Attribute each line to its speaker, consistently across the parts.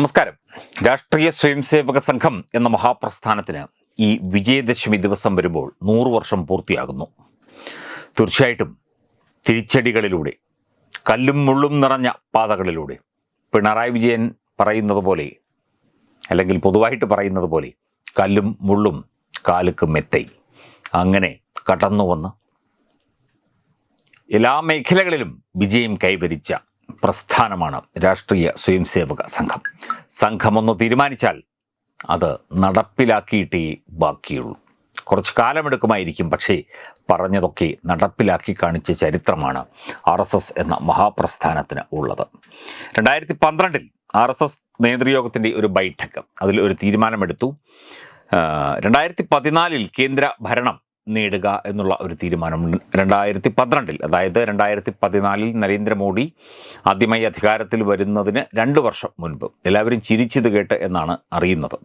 Speaker 1: നമസ്കാരം. രാഷ്ട്രീയ സ്വയംസേവക സംഘം എന്ന മഹാപ്രസ്ഥാനത്തിന് ഈ വിജയദശമി ദിവസം വരുമ്പോൾ നൂറ് വർഷം പൂർത്തിയാകുന്നു. തീർച്ചയായിട്ടും തിരിച്ചടികളിലൂടെ കല്ലും മുള്ളും നിറഞ്ഞ പാതകളിലൂടെ പിണറായി വിജയൻ പറയുന്നത് പോലെ അല്ലെങ്കിൽ പൊതുവായിട്ട് പറയുന്നത് പോലെ കല്ലും മുള്ളും കാലുക്ക് മെത്തൈ. അങ്ങനെ കടന്നു വന്ന് എല്ലാ മേഖലകളിലും വിജയം കൈവരിച്ച പ്രസ്ഥാനമാണ് രാഷ്ട്രീയ സ്വയംസേവക സംഘം. സംഘമൊന്ന് തീരുമാനിച്ചാൽ അത് നടപ്പിലാക്കിയിട്ടേ ബാക്കിയുള്ളൂ. കുറച്ച് കാലമെടുക്കുമായിരിക്കും പക്ഷേ പറഞ്ഞതൊക്കെ നടപ്പിലാക്കി കാണിച്ച ചരിത്രമാണ് ആർ എസ് എസ് എന്ന മഹാപ്രസ്ഥാനത്തിന് ഉള്ളത്. രണ്ടായിരത്തി പന്ത്രണ്ടിൽ ആർ എസ് എസ് നേതൃയോഗത്തിന്റെ ഒരു ബൈഠക്ക് അതിൽ ഒരു തീരുമാനമെടുത്തു. രണ്ടായിരത്തി പതിനാലിൽ കേന്ദ്ര ഭരണം നേടുക എന്നുള്ള ഒരു തീരുമാനമുണ്ട് രണ്ടായിരത്തി പന്ത്രണ്ടിൽ അതായത് രണ്ടായിരത്തി പതിനാലിൽ നരേന്ദ്രമോദി ആദ്യമായി അധികാരത്തിൽ വരുന്നതിന് രണ്ട് വർഷം മുൻപ്. എല്ലാവരും ചിരിച്ചത് കേട്ട് എന്നാണ് അറിയുന്നത്.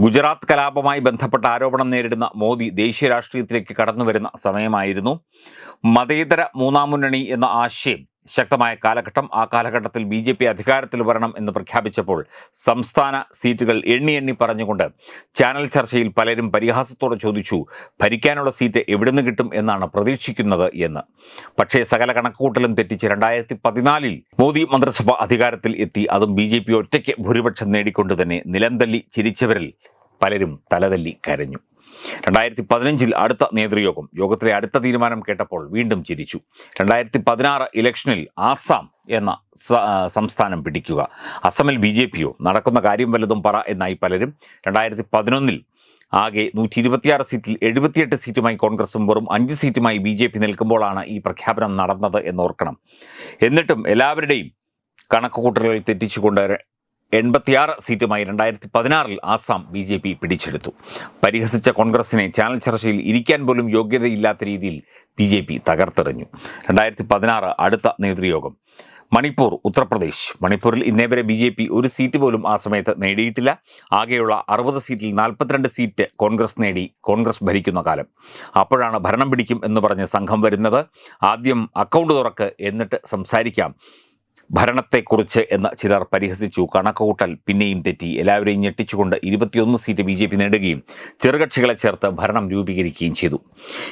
Speaker 1: ഗുജറാത്ത് കലാപമായി ബന്ധപ്പെട്ട ആരോപണം നേരിടുന്ന മോദി ദേശീയ രാഷ്ട്രീയത്തിലേക്ക് കടന്നു വരുന്ന സമയമായിരുന്നു. മതേതര മൂന്നാം മുന്നണി എന്ന ആശയം ശക്തമായ കാലഘട്ടം ആ കാലഘട്ടത്തിൽ ബി ജെ പി അധികാരത്തിൽ വരണം എന്ന് പ്രഖ്യാപിച്ചപ്പോൾ സംസ്ഥാന സീറ്റുകൾ എണ്ണി എണ്ണി പറഞ്ഞുകൊണ്ട് ചാനൽ ചർച്ചയിൽ പലരും പരിഹാസത്തോടെ ചോദിച്ചു ഭരിക്കാനുള്ള സീറ്റ് എവിടുന്ന് കിട്ടും എന്നാണ് പ്രതീക്ഷിക്കുന്നത് എന്ന്. പക്ഷേ സകല കണക്കുകൂട്ടലും തെറ്റിച്ച് രണ്ടായിരത്തി പതിനാലിൽ മോദി മന്ത്രിസഭ അധികാരത്തിൽ എത്തി. അതും ബി ജെ പി ഒറ്റയ്ക്ക് ഭൂരിപക്ഷം നേടിക്കൊണ്ട് തന്നെ നിലംതല്ലി ചിരിച്ചവരിൽ പലരും തലതല്ലി കരഞ്ഞു. രണ്ടായിരത്തി പതിനഞ്ചിൽ അടുത്ത നേതൃയോഗം യോഗത്തിലെ അടുത്ത തീരുമാനം കേട്ടപ്പോൾ വീണ്ടും ചിരിച്ചു. രണ്ടായിരത്തി പതിനാറ് ഇലക്ഷനിൽ ആസാം എന്ന സംസ്ഥാനം പിടിക്കുക. അസമിൽ ബി ജെ പിയോ? നടക്കുന്ന കാര്യം വല്ലതും പറ എന്നായി പലരും. രണ്ടായിരത്തി പതിനൊന്നിൽ ആകെ നൂറ്റി ഇരുപത്തിയാറ് സീറ്റിൽ എഴുപത്തിയെട്ട് സീറ്റുമായി കോൺഗ്രസും വെറും അഞ്ച് സീറ്റുമായി ബി ജെ പി നിൽക്കുമ്പോഴാണ് ഈ പ്രഖ്യാപനം നടന്നത് എന്നോർക്കണം. എന്നിട്ടും എല്ലാവരുടെയും കണക്കുകൂട്ടലുകൾ തെറ്റിച്ചുകൊണ്ട് എൺപത്തിയാറ് സീറ്റുമായി രണ്ടായിരത്തി പതിനാറിൽ ആസാം ബി ജെ പി പിടിച്ചെടുത്തു. പരിഹസിച്ച കോൺഗ്രസിനെ ചാനൽ ചർച്ചയിൽ ഇരിക്കാൻ പോലും യോഗ്യതയില്ലാത്ത രീതിയിൽ ബി ജെ പി തകർത്തെറിഞ്ഞു. രണ്ടായിരത്തി പതിനാറ് അടുത്ത നേതൃയോഗം. മണിപ്പൂർ ഉത്തർപ്രദേശ്. മണിപ്പൂരിൽ ഇന്നേ വരെ ബി ജെ പി ഒരു സീറ്റ് പോലും ആ സമയത്ത് നേടിയിട്ടില്ല. ആകെയുള്ള അറുപത് സീറ്റിൽ നാൽപ്പത്തിരണ്ട് സീറ്റ് കോൺഗ്രസ് നേടി കോൺഗ്രസ് ഭരിക്കുന്ന കാലം. അപ്പോഴാണ് ഭരണം പിടിക്കും എന്ന് പറഞ്ഞ് സംഘം വരുന്നത്. ആദ്യം അക്കൗണ്ട് തുറക്ക് എന്നിട്ട് സംസാരിക്കാം. ഭരണത്തെക്കുറിച്ച് എന്ന് ചിലർ പരിഹസിച്ചു. കണക്കുകൂട്ടൽ പിന്നെയും തെറ്റി. എല്ലാവരെയും ഞെട്ടിച്ചുകൊണ്ട് ഇരുപത്തിയൊന്ന് സീറ്റ് ബി ജെ പി നേടുകയും ചെറുകക്ഷികളെ ചേർത്ത് ഭരണം രൂപീകരിക്കുകയും ചെയ്തു.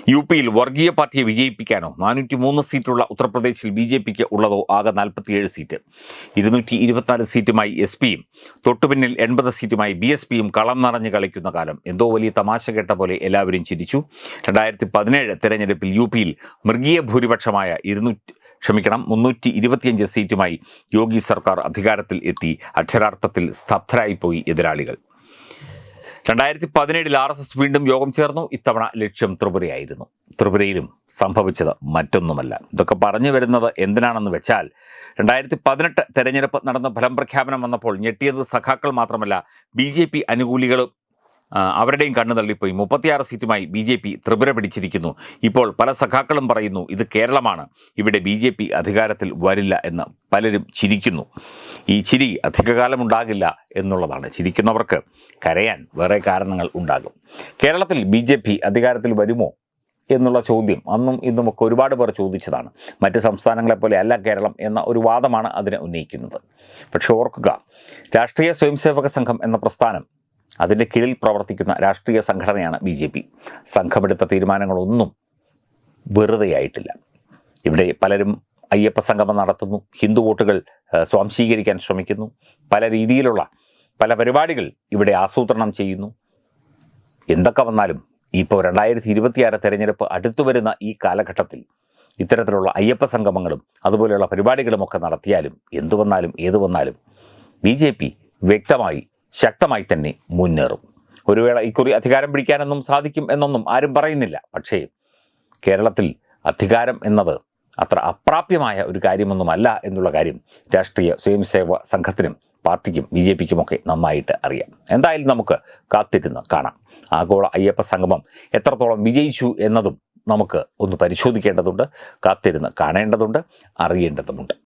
Speaker 1: യു പിയിൽ വർഗീയ പാർട്ടിയെ വിജയിപ്പിക്കാനോ നാനൂറ്റി മൂന്ന് സീറ്റുള്ള ഉത്തർപ്രദേശിൽ ബി ജെ പിക്ക് ഉള്ളതോ ആകെ നാൽപ്പത്തിയേഴ് സീറ്റ്. ഇരുന്നൂറ്റി ഇരുപത്തിനാല് സീറ്റുമായി എസ് പിയും തൊട്ടുപിന്നിൽ എൺപത് സീറ്റുമായി ബി എസ് പിയും കളം നിറഞ്ഞ് കളിക്കുന്ന കാലം. എന്തോ വലിയ തമാശ കേട്ട പോലെ എല്ലാവരും ചിരിച്ചു. രണ്ടായിരത്തി പതിനേഴ് തെരഞ്ഞെടുപ്പിൽ യു പിയിൽ മൃഗീയ ഭൂരിപക്ഷമായ ഇരുന്നൂറ്റി ക്ഷമിക്കണം മുന്നൂറ്റി ഇരുപത്തിയഞ്ച് സീറ്റുമായി യോഗി സർക്കാർ അധികാരത്തിൽ എത്തി അക്ഷരാർത്ഥത്തിൽ സ്തബ്ധരായിപ്പോയി എതിരാളികൾ. രണ്ടായിരത്തി പതിനേഴിൽ ആർ എസ് എസ് വീണ്ടും യോഗം ചേർന്നു. ഇത്തവണ ലക്ഷ്യം ത്രിപുരയായിരുന്നു. ത്രിപുരയിലും സംഭവിച്ചത് മറ്റൊന്നുമല്ല. ഇതൊക്കെ പറഞ്ഞു വരുന്നത് എന്തിനാണെന്ന് വെച്ചാൽ രണ്ടായിരത്തി പതിനെട്ട് തെരഞ്ഞെടുപ്പ് നടന്ന ഫലം പ്രഖ്യാപനം വന്നപ്പോൾ ഞെട്ടിയത് സഖാക്കൾ മാത്രമല്ല ബി ജെ പി അനുകൂലികളും അവരുടെയും കണ്ണു തള്ളിപ്പോയി. മുപ്പത്തിയാറ് സീറ്റുമായി ബി ജെ പി ത്രിപുര പിടിച്ചിരിക്കുന്നു. ഇപ്പോൾ പല സഖാക്കളും പറയുന്നു ഇത് കേരളമാണ്. ഇവിടെ ബി ജെ പി അധികാരത്തിൽ വരില്ല എന്ന് പലരും ചിരിക്കുന്നു. ഈ ചിരി അധികകാലം ഉണ്ടാകില്ല എന്നുള്ളതാണ് ചിരിക്കുന്നവർക്ക് കരയാൻ വേറെ കാരണങ്ങൾ ഉണ്ടാകും. കേരളത്തിൽ ബി ജെ പി അധികാരത്തിൽ വരുമോ എന്നുള്ള ചോദ്യം അന്നും ഇന്നും ഒക്കെ ഒരുപാട് പേർ ചോദിച്ചതാണ്. മറ്റ് സംസ്ഥാനങ്ങളെ പോലെ അല്ല കേരളം എന്ന ഒരു വാദമാണ് അതിനെ ഉന്നയിക്കുന്നത്. പക്ഷേ ഓർക്കുക രാഷ്ട്രീയ സ്വയംസേവക സംഘം എന്ന പ്രസ്ഥാനം അതിന്റെ കീഴിൽ പ്രവർത്തിക്കുന്ന രാഷ്ട്രീയ സംഘടനയാണ് ബി ജെ പി. സംഘമെടുത്ത തീരുമാനങ്ങളൊന്നും വെറുതെയായിട്ടില്ല. ഇവിടെ പലരും അയ്യപ്പ സംഗമം നടത്തുന്നു ഹിന്ദു വോട്ടുകൾ സ്വാംശീകരിക്കാൻ ശ്രമിക്കുന്നു. പല രീതിയിലുള്ള പല പരിപാടികൾ ഇവിടെ ആസൂത്രണം ചെയ്യുന്നു. എന്തൊക്കെ വന്നാലും ഇപ്പോൾ രണ്ടായിരത്തി ഇരുപത്തിയാറ് തെരഞ്ഞെടുപ്പ് അടുത്തു വരുന്ന ഈ കാലഘട്ടത്തിൽ ഇത്തരത്തിലുള്ള അയ്യപ്പ സംഗമങ്ങളും അതുപോലെയുള്ള പരിപാടികളുമൊക്കെ നടത്തിയാലും എന്തു വന്നാലും ഏതു വന്നാലും ബി വ്യക്തമായി ശക്തമായി തന്നെ മുന്നേറും. ഒരു വേള ഇക്കുറി അധികാരം പിടിക്കാനൊന്നും സാധിക്കും എന്നൊന്നും ആരും പറയുന്നില്ല. പക്ഷേ കേരളത്തിൽ അധികാരം എന്നത് അത്ര അപ്രാപ്യമായ ഒരു കാര്യമൊന്നുമല്ല എന്നുള്ള കാര്യം രാഷ്ട്രീയ സ്വയംസേവ സംഘത്തിനും പാർട്ടിക്കും ബി ജെ പിക്കുമൊക്കെ നന്നായിട്ട് അറിയാം. എന്തായാലും നമുക്ക് കാത്തിരുന്ന് കാണാം. ആഗോള അയ്യപ്പ സംഗമം എത്രത്തോളം വിജയിച്ചു എന്നതും നമുക്ക് ഒന്ന് പരിശോധിക്കേണ്ടതുണ്ട് കാത്തിരുന്ന് കാണേണ്ടതുണ്ട് അറിയേണ്ടതുമുണ്ട്.